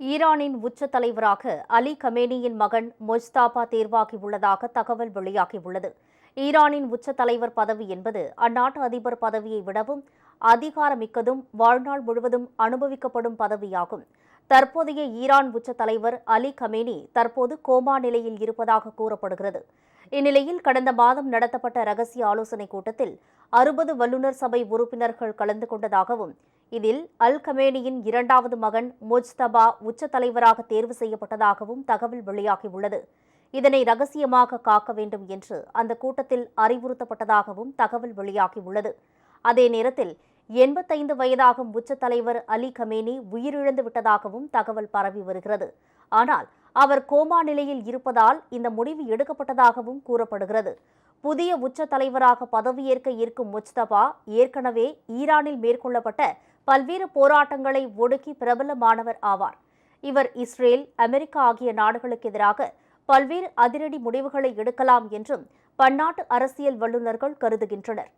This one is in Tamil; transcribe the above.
ஈரானின் உச்ச தலைவராக அலி கமேனியின் மகன் மொஜ்தாபா தேர்வாகியுள்ளதாக தகவல் வெளியாகியுள்ளது. ஈரானின் உச்ச தலைவர் பதவி என்பது அந்நாட்டு அதிபர் பதவியை விடவும் அதிகாரமிக்கதும் வாழ்நாள் முழுவதும் அனுபவிக்கப்படும் பதவியாகும். தற்போதைய ஈரான் உச்ச தலைவர் அலி கமேனி தற்போது கோமா நிலையில் இருப்பதாக கூறப்படுகிறது. இந்நிலையில் கடந்த மாதம் நடத்தப்பட்ட ரகசிய ஆலோசனைக் கூட்டத்தில் அறுபது வல்லுநர் சபை உறுப்பினர்கள் கலந்து கொண்டதாகவும் இதில் அல் கமேனியின் இரண்டாவது மகன் முஜ்தபா உச்ச தலைவராக தேர்வு செய்யப்பட்டதாகவும் தகவல் வெளியாகியுள்ளது. இதனை ரகசியமாக காக்க வேண்டும் என்று அந்த கூட்டத்தில் அறிவுறுத்தப்பட்டதாகவும் தகவல் வெளியாகியுள்ளது. அதே நேரத்தில் எண்பத்தைந்து வயதாகும் உச்ச தலைவர் அலி கமேனி உயிரிழந்து விட்டதாகவும் தகவல் பரவி வருகிறது. ஆனால் அவர் கோமா நிலையில் இருப்பதால் இந்த முடிவு எடுக்கப்பட்டதாகவும் கூறப்படுகிறது. புதிய உச்ச தலைவராக பதவியேற்க இருக்கும் முஜ்தபா ஏற்கனவே ஈரானில் மேற்கொள்ளப்பட்ட பல்வேறு போராட்டங்களை ஒடுக்கி பிரபலமானவர் ஆவார். இவர் இஸ்ரேல் அமெரிக்கா ஆகிய நாடுகளுக்கு எதிராக பல்வேறு அதிரடி முடிவுகளை எடுக்கலாம் என்றும் பன்னாட்டு அரசியல் வல்லுநர்கள் கருதுகின்றனர்.